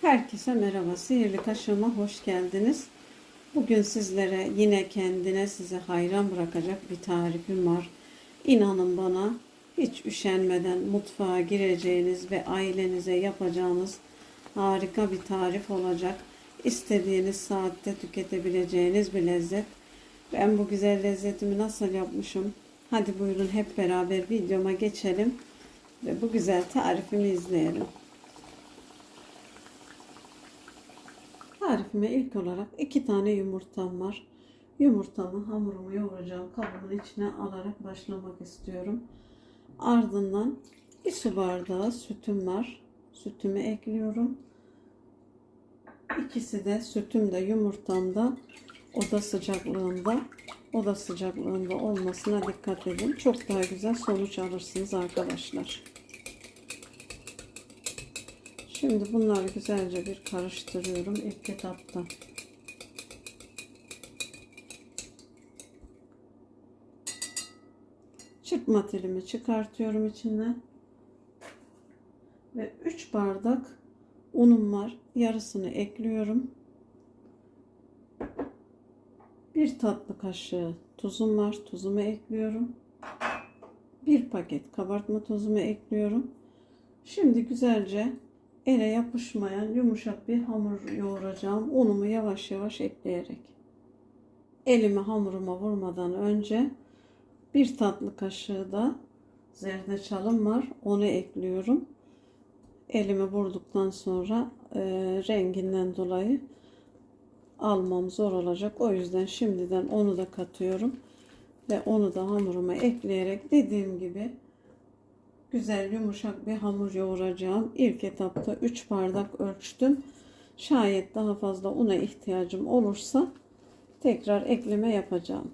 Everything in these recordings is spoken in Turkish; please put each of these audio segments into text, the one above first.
Herkese merhaba. Sihirli Kaşığıma hoş geldiniz. Bugün sizlere yine kendine size hayran bırakacak bir tarifim var. İnanın bana hiç üşenmeden mutfağa gireceğiniz ve ailenize yapacağınız harika bir tarif olacak. İstediğiniz saatte tüketebileceğiniz bir lezzet. Ben bu güzel lezzetimi nasıl yapmışım? Hadi buyurun hep beraber videoma geçelim ve bu güzel tarifimi izleyelim. Tarifime ilk olarak iki tane yumurtam var. Yumurtamı hamurumu yoğuracağım kabımın içine alarak başlamak istiyorum. Ardından bir su bardağı sütüm var. Sütümü ekliyorum. İkisi de sütüm de yumurtam da oda sıcaklığında oda sıcaklığında olmasına dikkat edin. Çok daha güzel sonuç alırsınız arkadaşlar. Şimdi bunları güzelce bir karıştırıyorum ilk etapta. Çırpma telimi çıkartıyorum içinden. Ve 3 bardak unum var. Yarısını ekliyorum. Bir tatlı kaşığı tuzum var. Tuzumu ekliyorum. Bir paket kabartma tozumu ekliyorum. Şimdi güzelce ele yapışmayan yumuşak bir hamur yoğuracağım. Unumu yavaş yavaş ekleyerek. Elimi hamuruma vurmadan önce bir tatlı kaşığı da zerdeçalım var. Onu ekliyorum. Elimi vurduktan sonra e, renginden dolayı almam zor olacak. O yüzden şimdiden onu da katıyorum. Ve onu da hamuruma ekleyerek dediğim gibi güzel yumuşak bir hamur yoğuracağım. İlk etapta 3 bardak ölçtüm. Şayet daha fazla una ihtiyacım olursa tekrar ekleme yapacağım.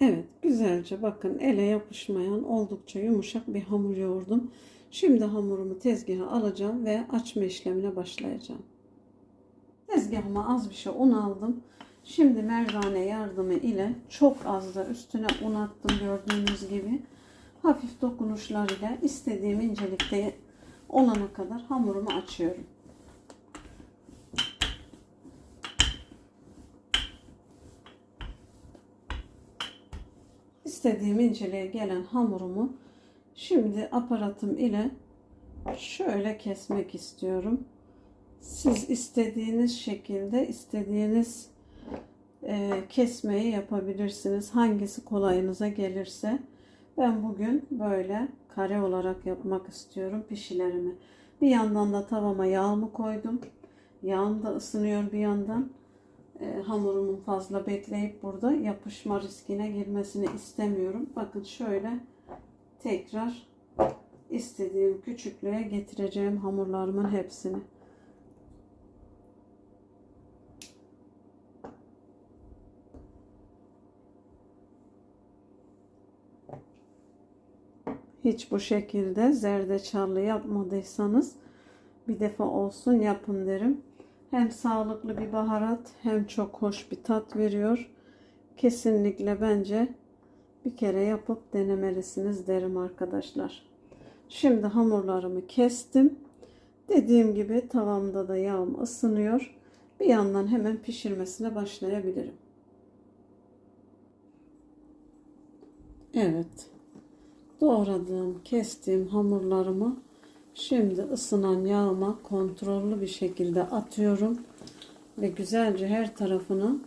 Evet güzelce bakın ele yapışmayan oldukça yumuşak bir hamur yoğurdum. Şimdi hamurumu tezgaha alacağım ve açma işlemine başlayacağım. Tezgahıma az bir şey un aldım. Şimdi merdane yardımı ile çok az da üstüne un attım gördüğünüz gibi. Hafif dokunuşlarıyla istediğim incelikte olana kadar hamurumu açıyorum. İstediğim inceliğe gelen hamurumu şimdi aparatım ile şöyle kesmek istiyorum. Siz istediğiniz şekilde istediğiniz kesmeyi yapabilirsiniz. Hangisi kolayınıza gelirse. Ben bugün böyle kare olarak yapmak istiyorum pişilerimi. Bir yandan da tavama yağımı koydum. Yağım da ısınıyor bir yandan. E, hamurumun fazla bekleyip burada yapışma riskine girmesini istemiyorum. Bakın şöyle tekrar istediğim küçüklüğe getireceğim hamurlarımın hepsini. Hiç bu şekilde zerdeçallı yapmadıysanız bir defa olsun yapın derim. Hem sağlıklı bir baharat hem çok hoş bir tat veriyor. Kesinlikle bence bir kere yapıp denemelisiniz derim arkadaşlar. Şimdi hamurlarımı kestim. Dediğim gibi tavamda da yağım ısınıyor. Bir yandan hemen pişirmesine başlayabilirim. Evet doğradığım, kestiğim hamurlarımı şimdi ısınan yağıma kontrollü bir şekilde atıyorum ve güzelce her tarafını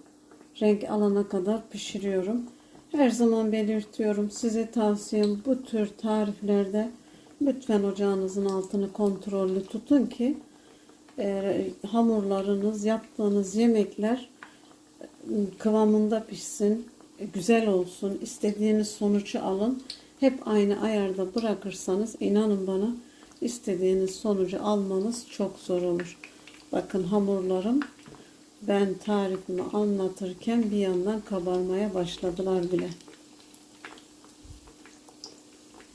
renk alana kadar pişiriyorum. Her zaman belirtiyorum. Size tavsiyem bu tür tariflerde lütfen ocağınızın altını kontrollü tutun ki e, hamurlarınız, yaptığınız yemekler e, kıvamında pişsin, güzel olsun, istediğiniz sonucu alın hep aynı ayarda bırakırsanız inanın bana istediğiniz sonucu almanız çok zor olur. Bakın hamurlarım ben tarifimi anlatırken bir yandan kabarmaya başladılar bile.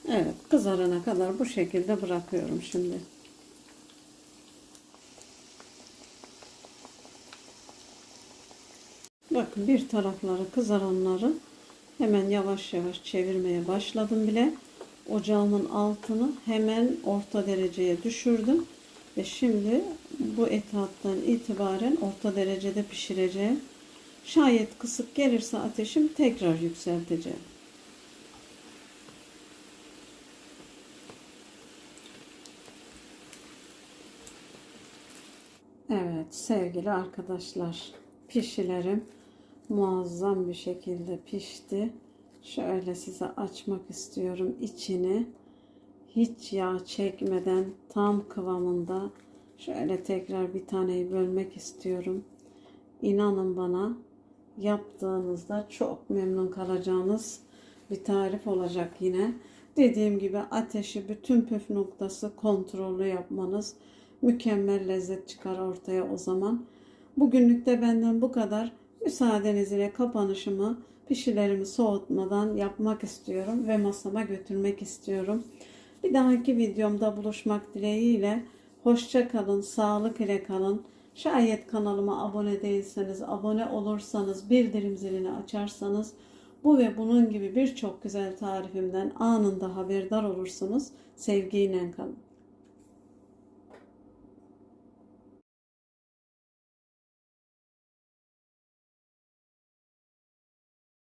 Evet kızarana kadar bu şekilde bırakıyorum şimdi. Bakın bir tarafları kızaranları Hemen yavaş yavaş çevirmeye başladım bile. ocağımın altını hemen orta dereceye düşürdüm. Ve şimdi bu etattan itibaren orta derecede pişireceğim. Şayet kısık gelirse ateşim tekrar yükselteceğim. Evet sevgili arkadaşlar pişilerim muazzam bir şekilde pişti. Şöyle size açmak istiyorum içini. Hiç yağ çekmeden tam kıvamında şöyle tekrar bir taneyi bölmek istiyorum. İnanın bana yaptığınızda çok memnun kalacağınız bir tarif olacak yine. Dediğim gibi ateşi bütün püf noktası kontrollü yapmanız mükemmel lezzet çıkar ortaya o zaman. Bugünlük de benden bu kadar. Müsaadenizle kapanışımı pişilerimi soğutmadan yapmak istiyorum ve masama götürmek istiyorum. Bir dahaki videomda buluşmak dileğiyle hoşça kalın, sağlık ile kalın. Şayet kanalıma abone değilseniz, abone olursanız, bildirim zilini açarsanız bu ve bunun gibi birçok güzel tarifimden anında haberdar olursunuz. Sevgiyle kalın.